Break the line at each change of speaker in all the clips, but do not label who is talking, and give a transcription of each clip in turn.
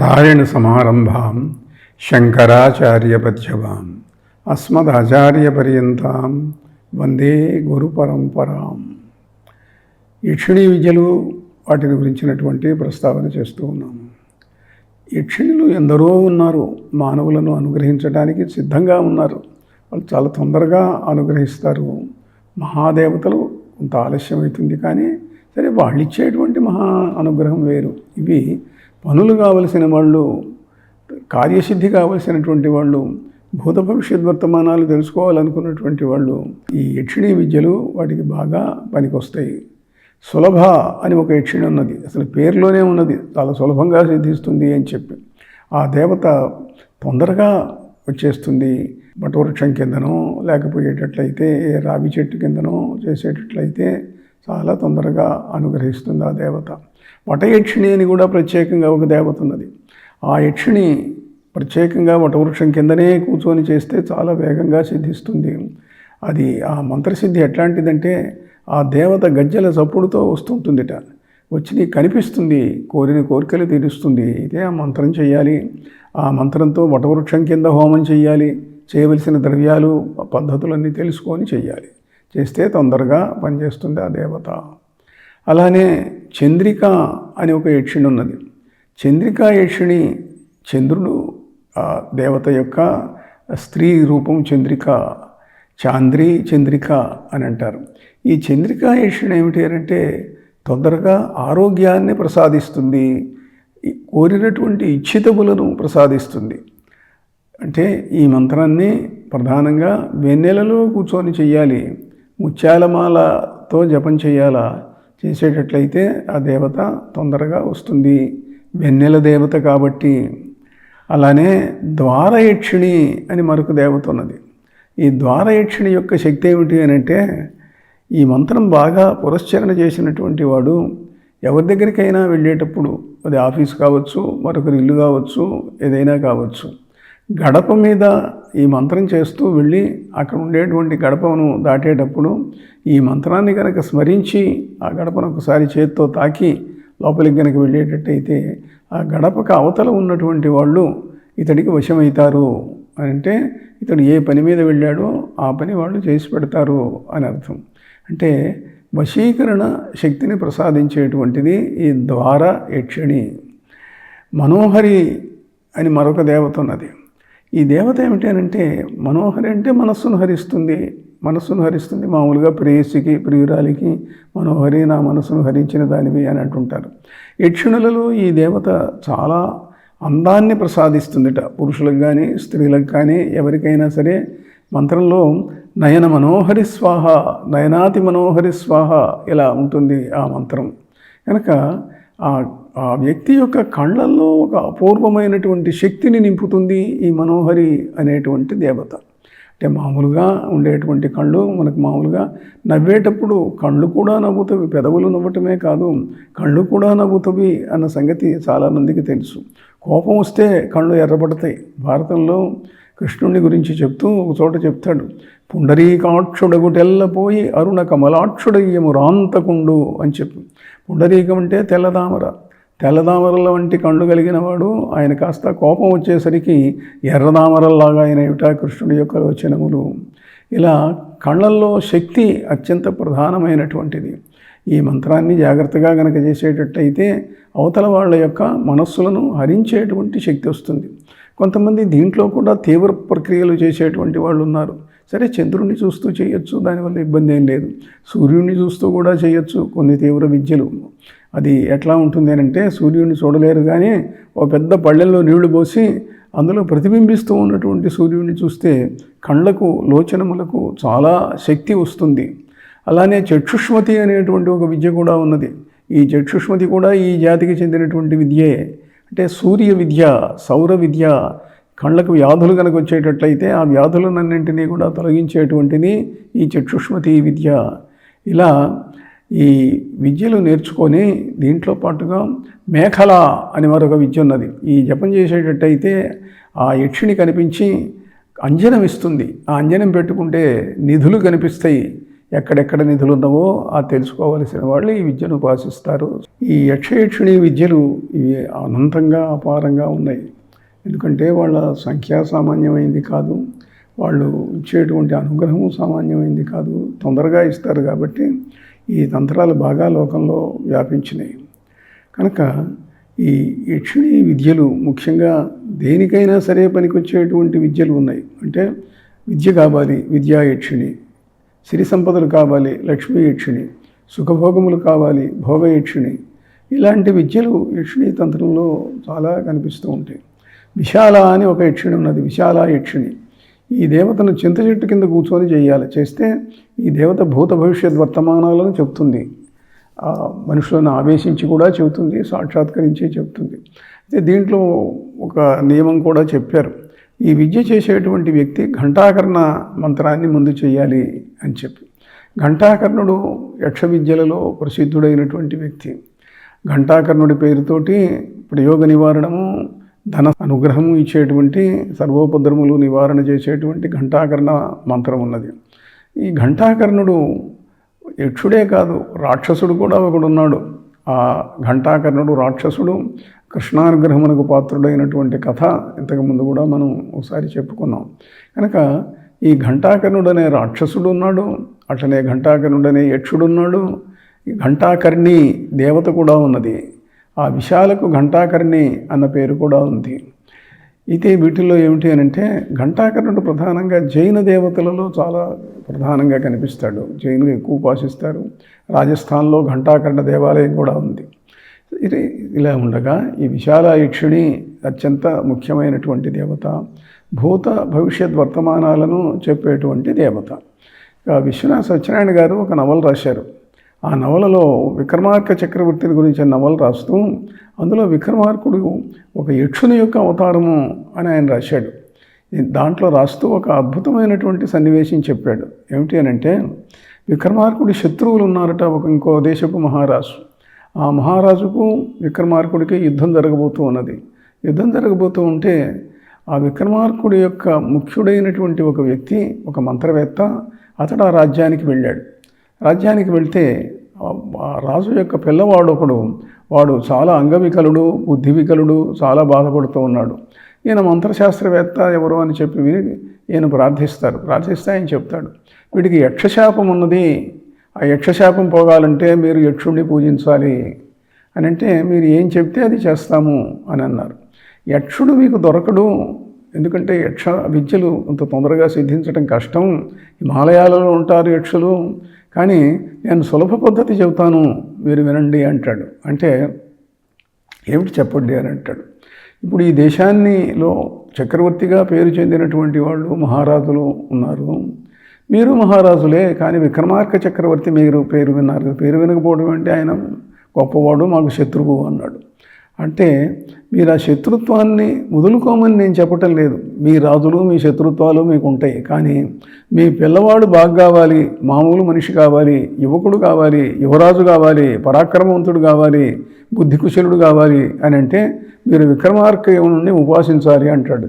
నారాయణ సమారంభాం శంకరాచార్యపద్యవాం అస్మదాచార్యపర్యంతం వందే గురు పరంపరాం యక్షిణీ విద్యలు వాటిని గురించినటువంటి ప్రస్తావన చేస్తూ ఉన్నాము. యక్షిణులు ఎందరో ఉన్నారు మానవులను అనుగ్రహించడానికి సిద్ధంగా ఉన్నారు. వాళ్ళు చాలా తొందరగా అనుగ్రహిస్తారు. మహాదేవతలు కొంత ఆలస్యం అవుతుంది కానీ సరే వాళ్ళు ఇచ్చేటువంటి మహా అనుగ్రహం వేరు. ఇవి పనులు కావలసిన వాళ్ళు కార్యసిద్ధి కావలసినటువంటి వాళ్ళు భూత భవిష్యత్ వర్తమానాలు తెలుసుకోవాలనుకున్నటువంటి వాళ్ళు ఈ యక్షిణీ విద్యలు వాటికి బాగా పనికొస్తాయి. సులభ అని ఒక యక్షిణి ఉన్నది. అసలు పేరులోనే ఉన్నది. చాలా సులభంగా సిద్ధిస్తుంది అని చెప్పి. ఆ దేవత తొందరగా వచ్చేస్తుంది. వటవృక్షం కిందనో లేకపోయేటట్లయితే రావి చెట్టు కిందనో చేసేటట్లయితే చాలా తొందరగా అనుగ్రహిస్తుంది ఆ దేవత. వటయక్షిణి అని కూడా ప్రత్యేకంగా ఒక దేవత ఉన్నది. ఆ యక్షిణి ప్రత్యేకంగా వటవృక్షం కిందనే కూర్చొని చేస్తే చాలా వేగంగా సిద్ధిస్తుంది. అది ఆ మంత్రసిద్ధి ఎట్లాంటిదంటే ఆ దేవత గజ్జల చప్పుడుతో వస్తుంటుందిట. వచ్చి నీకు కనిపిస్తుంది కోరిన కోరికలు తీరుస్తుంది. ఇదే ఆ మంత్రం చేయాలి ఆ మంత్రంతో వటవృక్షం కింద హోమం చేయాలి చేయవలసిన ద్రవ్యాలు పద్ధతులన్నీ తెలుసుకొని చేయాలి చేస్తే తొందరగా పనిచేస్తుంది ఆ దేవత. అలానే చంద్రిక అని ఒక యక్షిణి ఉన్నది. చంద్రికా యక్షిణి చంద్రుడు ఆ దేవత యొక్క స్త్రీ రూపం చంద్రిక చాంద్రి చంద్రిక అని అంటారు. ఈ చంద్రికా యక్షిణి ఏమిటి అంటే తొందరగా ఆరోగ్యాన్ని ప్రసాదిస్తుంది కోరినటువంటి ఇచ్చితములను ప్రసాదిస్తుంది. అంటే ఈ మంత్రాన్ని ప్రధానంగా వెన్నెలలో కూర్చొని చెయ్యాలి. ముత్యాలమాలతో జపం చేయాలా? చేసేటట్లయితే ఆ దేవత తొందరగా వస్తుంది. వెన్నెల దేవత కాబట్టి. అలానే ద్వారయక్షిణి అని మరొక దేవత ఉన్నది. ఈ ద్వారయక్షిణి యొక్క శక్తి ఏమిటి అని అంటే ఈ మంత్రం బాగా పురస్చరణ చేసినటువంటి వాడు ఎవరి దగ్గరికైనా వెళ్ళేటప్పుడు అది ఆఫీస్ కావచ్చు మరొకరి ఇల్లు కావచ్చు ఏదైనా కావచ్చు గడప మీద ఈ మంత్రం చేస్తూ వెళ్ళి అక్కడ ఉండేటువంటి గడపను దాటేటప్పుడు ఈ మంత్రాన్ని కనుక స్మరించి ఆ గడపను ఒకసారి చేత్తో తాకి లోపలికి కనుక వెళ్ళేటట్టయితే ఆ గడపకు అవతల ఉన్నటువంటి వాళ్ళు ఇతడికి వశమవుతారు అని అంటే ఇతడు ఏ పని మీద వెళ్ళాడో ఆ పని వాళ్ళు చేసి పెడతారు అని అర్థం. అంటే వశీకరణ శక్తిని ప్రసాదించేటువంటిది ఈ ద్వార యక్షిణి మనోహరి అని మరొక దేవత ఉన్నది. ఈ దేవత ఏమిటి అంటే మనోహరి అంటే మనస్సును హరిస్తుంది. మనస్సును హరిస్తుంది మామూలుగా ప్రేయసికి ప్రియురాలికి మనోహరి నా మనస్సును హరించిన దానివి అని అంటుంటారు. యక్షిణులలో ఈ దేవత చాలా అందాన్ని ప్రసాదిస్తుందిట. పురుషులకు కానీ స్త్రీలకు కానీ ఎవరికైనా సరే మంత్రంలో నయన మనోహరి స్వాహ నయనాతి మనోహరి స్వాహ ఇలా ఉంటుంది ఆ మంత్రం. కనుక ఆ ఆ వ్యక్తి యొక్క కళ్ళల్లో ఒక అపూర్వమైనటువంటి శక్తిని నింపుతుంది ఈ మనోహరి అనేటువంటి దేవత. అంటే మామూలుగా ఉండేటువంటి కళ్ళు మనకు మామూలుగా నవ్వేటప్పుడు కళ్ళు కూడా నవ్వుతవి పెదవులు నవ్వటమే కాదు కళ్ళు కూడా నవ్వుతవి అన్న సంగతి చాలామందికి తెలుసు. కోపం వస్తే కళ్ళు ఎర్రబడతాయి. భారతంలో కృష్ణుని గురించి చెప్తూ ఒక చోట చెప్తాడు. పుండరీకాక్షుడగుటెల్లపోయి అరుణ కమలాక్షుడయ్యము రాంతకుండు అని చెప్పి. పుండరీకం అంటే తెల్లదామర. తెల్లదామరల వంటి కళ్ళు కలిగిన వాడు ఆయన కాస్త కోపం వచ్చేసరికి ఎర్రదామరల్లాగా ఆయన ఏమిటా కృష్ణుడి యొక్క వచనములు ఇలా కళ్ళల్లో శక్తి అత్యంత ప్రధానమైనటువంటిది. ఈ మంత్రాన్ని జాగ్రత్తగా గనక చేసేటట్టయితే అవతల వాళ్ళ యొక్క మనస్సులను హరించేటువంటి శక్తి వస్తుంది. కొంతమంది దీంట్లో కూడా తీవ్ర ప్రక్రియలు చేసేటువంటి వాళ్ళు ఉన్నారు. సరే చంద్రుడిని చూస్తూ చేయొచ్చు దానివల్ల ఇబ్బంది ఏం లేదు. సూర్యుడిని చూస్తూ కూడా చేయొచ్చు కొన్ని తీవ్ర విద్యలు. అది ఎట్లా ఉంటుంది అంటే సూర్యుడిని చూడలేరు కానీ ఒక పెద్ద పళ్ళెల్లో నీళ్ళు పోసి అందులో ప్రతిబింబిస్తూ ఉన్నటువంటి సూర్యుడిని చూస్తే కళ్ళకు లోచనములకు చాలా శక్తి వస్తుంది. అలానే చక్షుష్మతి అనేటువంటి ఒక విద్య కూడా ఉన్నది. ఈ చక్షుష్మతి కూడా ఈ జాతికి చెందినటువంటి విద్యే. అంటే సూర్య విద్య సౌర విద్య కళ్ళకు వ్యాధులు కనుక వచ్చేటట్లయితే ఆ వ్యాధులన్నింటినీ కూడా తొలగించేటువంటిది ఈ చక్షుష్మతి విద్య. ఇలా ఈ విద్యలు నేర్చుకొని దీంట్లో పాటుగా మేఖల అని మరొక విద్య ఉన్నది. ఈ జపం చేసేటట్టయితే ఆ యక్షిణి కనిపించి అంజనం ఇస్తుంది. ఆ అంజనం పెట్టుకుంటే నిధులు కనిపిస్తాయి. ఎక్కడెక్కడ నిధులు ఉన్నావో ఆ తెలుసుకోవలసిన వాళ్ళు ఈ విద్యను ఉపాసిస్తారు. ఈ యక్షయక్షిణీ విద్యలు ఇవి అనంతంగా అపారంగా ఉన్నాయి. ఎందుకంటే వాళ్ళ సంఖ్య సామాన్యమైంది కాదు. వాళ్ళు ఇచ్చేటువంటి అనుగ్రహము సామాన్యమైంది కాదు. తొందరగా ఇస్తారు కాబట్టి ఈ తంత్రాలు బాగా లోకంలో వ్యాపించినాయి. కనుక ఈ యక్షిణీ విద్యలు ముఖ్యంగా దేనికైనా సరే పనికొచ్చేటువంటి విద్యలు ఉన్నాయి. అంటే విద్య కావాలి విద్యా యక్షిణి. సిరి సంపదలు కావాలి లక్ష్మీ యక్షిణి సుఖభోగములు కావాలి భోగ యక్షిణి. ఇలాంటి విద్యలు యక్షిణి తంత్రంలో చాలా కనిపిస్తూ ఉంటాయి. విశాల అని ఒక యక్షిణి ఉన్నది విశాల యక్షిణి. ఈ దేవతను చింత చెట్టు కింద కూర్చొని చేయాలి చేస్తే ఈ దేవత భూత భవిష్యత్ వర్తమానాలను చెప్తుంది మనుషులను ఆవేశించి కూడా చెబుతుంది సాక్షాత్కరించి చెప్తుంది అయితే దీంట్లో ఒక నియమం కూడా చెప్పారు. ఈ విద్య చేసేటువంటి వ్యక్తి ఘంటాకర్ణ మంత్రాన్ని ముందు చేయాలి అని చెప్పి. ఘంటాకర్ణుడు యక్ష విద్యలలో ప్రసిద్ధుడైనటువంటి వ్యక్తి. ఘంటాకర్ణుడి పేరుతోటి ప్రయోగ నివారణము ధన అనుగ్రహము ఇచ్చేటువంటి సర్వోపద్రములు నివారణ చేసేటువంటి ఘంటాకర్ణ మంత్రం ఉన్నది. ఈ ఘంటాకర్ణుడు యక్షుడే కాదు రాక్షసుడు కూడా ఒకడున్నాడు. ఆ ఘంటాకర్ణుడు రాక్షసుడు కృష్ణానుగ్రహమునకు పాత్రుడైనటువంటి కథ ఇంతకుముందు కూడా మనం ఒకసారి చెప్పుకున్నాం. కనుక ఈ ఘంటాకర్ణుడు అనే రాక్షసుడు ఉన్నాడు అట్లనే ఘంటాకర్ణుడనే యక్షుడున్నాడు ఘంటాకర్ణి దేవత కూడా ఉన్నది. ఆ విశాలకు ఘంటాకర్ణి అన్న పేరు కూడా ఉంది. అయితే వీటిల్లో ఏమిటి అని అంటే ఘంటాకర్ణుడు ప్రధానంగా జైన దేవతలలో చాలా ప్రధానంగా కనిపిస్తాడు. జైనులు ఎక్కువ ఉపాసిస్తారు. రాజస్థాన్లో ఘంటాకర్ణ దేవాలయం కూడా ఉంది. ఇలా ఉండగా ఈ విశాలాయుక్షుని అత్యంత ముఖ్యమైనటువంటి దేవత భూత భవిష్యత్ వర్తమానాలను చెప్పేటువంటి దేవత. విశ్వనాథ సత్యనారాయణ గారు ఒక నవల రాశారు. ఆ నవలలో విక్రమార్క చక్రవర్తిని గురించి నవలు రాస్తూ అందులో విక్రమార్కుడు ఒక యక్షుని యొక్క అవతారము అని ఆయన రాశాడు. దాంట్లో రాస్తూ ఒక అద్భుతమైనటువంటి సన్నివేశం చెప్పాడు. ఏమిటి అని అంటే విక్రమార్కుడి శత్రువులు ఉన్నారట ఒక ఇంకో దేశపు మహారాజు. ఆ మహారాజుకు విక్రమార్కుడికి యుద్ధం జరగబోతూ ఉన్నది. యుద్ధం జరగబోతూ ఉంటే ఆ విక్రమార్కుడి యొక్క ముఖ్యుడైనటువంటి ఒక వ్యక్తి ఒక మంత్రవేత్త అతడు ఆ రాజ్యానికి వెళ్ళాడు. రాజ్యానికి వెళ్తే రాజు యొక్క పిల్లవాడు ఒకడు వాడు చాలా అంగవికలుడు బుద్ధివికలుడు చాలా బాధపడుతూ ఉన్నాడు. ఈయన మంత్రశాస్త్రవేత్త ఎవరు అని చెప్పి విని ఈయన ప్రార్థిస్తారు. ప్రార్థిస్తే ఆయన చెప్తాడు వీడికి యక్షశాపం ఉన్నది ఆ యక్షశాపం పోగాలంటే మీరు యక్షుణ్ణి పూజించాలి అని అంటే మీరు ఏం చెప్తే అది చేస్తాము అని అన్నారు. యక్షుడు మీకు దొరకడు ఎందుకంటే యక్ష విద్యలు అంత తొందరగా సిద్ధించడం కష్టం. హిమాలయాలలో ఉంటారు యక్షులు కానీ నేను సులభ పద్ధతి చెబుతాను మీరు వినండి అంటాడు. అంటే ఏమిటి చెప్పండి అని అంటాడు. ఇప్పుడు ఈ దేశాన్నిలో చక్రవర్తిగా పేరు చెందినటువంటి వాళ్ళు మహారాజులు ఉన్నారు. మీరు మహారాజులే కానీ విక్రమార్క చక్రవర్తి మీరు పేరు విన్నారు. పేరు వినకపోవడం అంటే ఆయన గొప్పవాడు మాకు శత్రువు అన్నాడు. అంటే మీరు ఆ శత్రుత్వాన్ని వదులుకోమని నేను చెప్పటం లేదు. మీ రాజులు మీ శత్రుత్వాలు మీకు ఉంటాయి. కానీ మీ పిల్లవాడు బాగా కావాలి మామూలు మనిషి కావాలి యువకుడు కావాలి యువరాజు కావాలి పరాక్రమవంతుడు కావాలి బుద్ధికుశలుడు కావాలి అని అంటే మీరు విక్రమార్కయుని ఉపాసించాలి అంటాడు.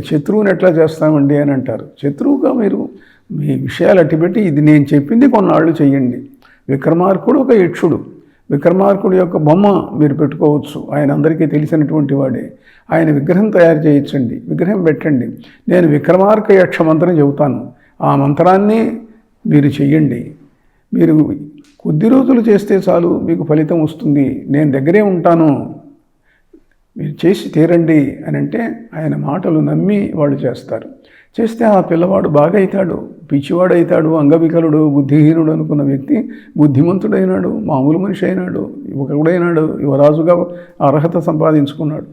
శత్రువుని ఎట్లా చేస్తామండి అని అంటారు. శత్రువుగా మీరు మీ విషయాలు అట్టిపెట్టి ఇది నేను చెప్పింది కొన్నాళ్ళు చెయ్యండి. విక్రమార్కుడు ఒక యక్షుడు. విక్రమార్కుడు యొక్క బొమ్మ మీరు పెట్టుకోవచ్చు. ఆయన అందరికీ తెలిసినటువంటి వాడే. ఆయన విగ్రహం తయారు చేయించండి. విగ్రహం పెట్టండి. నేను విక్రమార్క యక్ష మంత్రం చెబుతాను. ఆ మంత్రాన్ని మీరు చెయ్యండి. మీరు కొద్ది రోజులు చేస్తే చాలు మీకు ఫలితం వస్తుంది. నేను దగ్గరే ఉంటాను. మీరు చేసి తీరండి అని అంటే ఆయన మాటలు నమ్మి వాళ్ళు చేస్తారు. చేస్తే ఆ పిల్లవాడు బాగా అవుతాడు. పిచ్చివాడు అంగవికలుడు బుద్ధిహీనుడు అనుకున్న వ్యక్తి బుద్ధిమంతుడైనాడు మామూలు మనిషి అయినాడు యువకుడైనాడు యువరాజుగా అర్హత సంపాదించుకున్నాడు.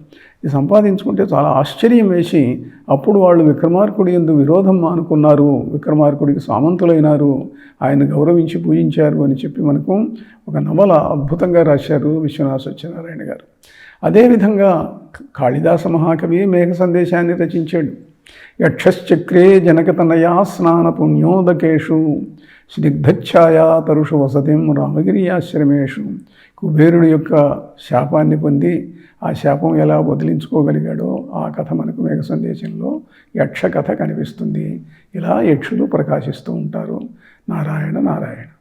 ఇది సంపాదించుకుంటే చాలా ఆశ్చర్యం వేసి అప్పుడు వాళ్ళు విక్రమార్కుడి ఎందు విరోధం మానుకున్నారు విక్రమార్కుడికి సామంతులైనారు ఆయన గౌరవించి పూజించారు అని చెప్పి మనకు ఒక నవల అద్భుతంగా రాశారు విశ్వనాథ సత్యనారాయణ గారు. అదేవిధంగా కాళిదాస మహాకవి మేఘ సందేశాన్ని రచించాడు. యక్షశ్చక్రే జనకతనయా స్నానపుణ్యోదకేషు స్నిగ్ధఛాయా తరుషు వసతిం రామగిరియాశ్రమేషు. కుబేరుడు యొక్క శాపాన్ని పొంది ఆ శాపం ఎలా వదిలించుకోగలిగాడో ఆ కథ మనకు మేఘ సందేశంలో యక్ష కథ కనిపిస్తుంది. ఇలా యక్షులు ప్రకాశిస్తూ ఉంటారు. నారాయణ నారాయణ.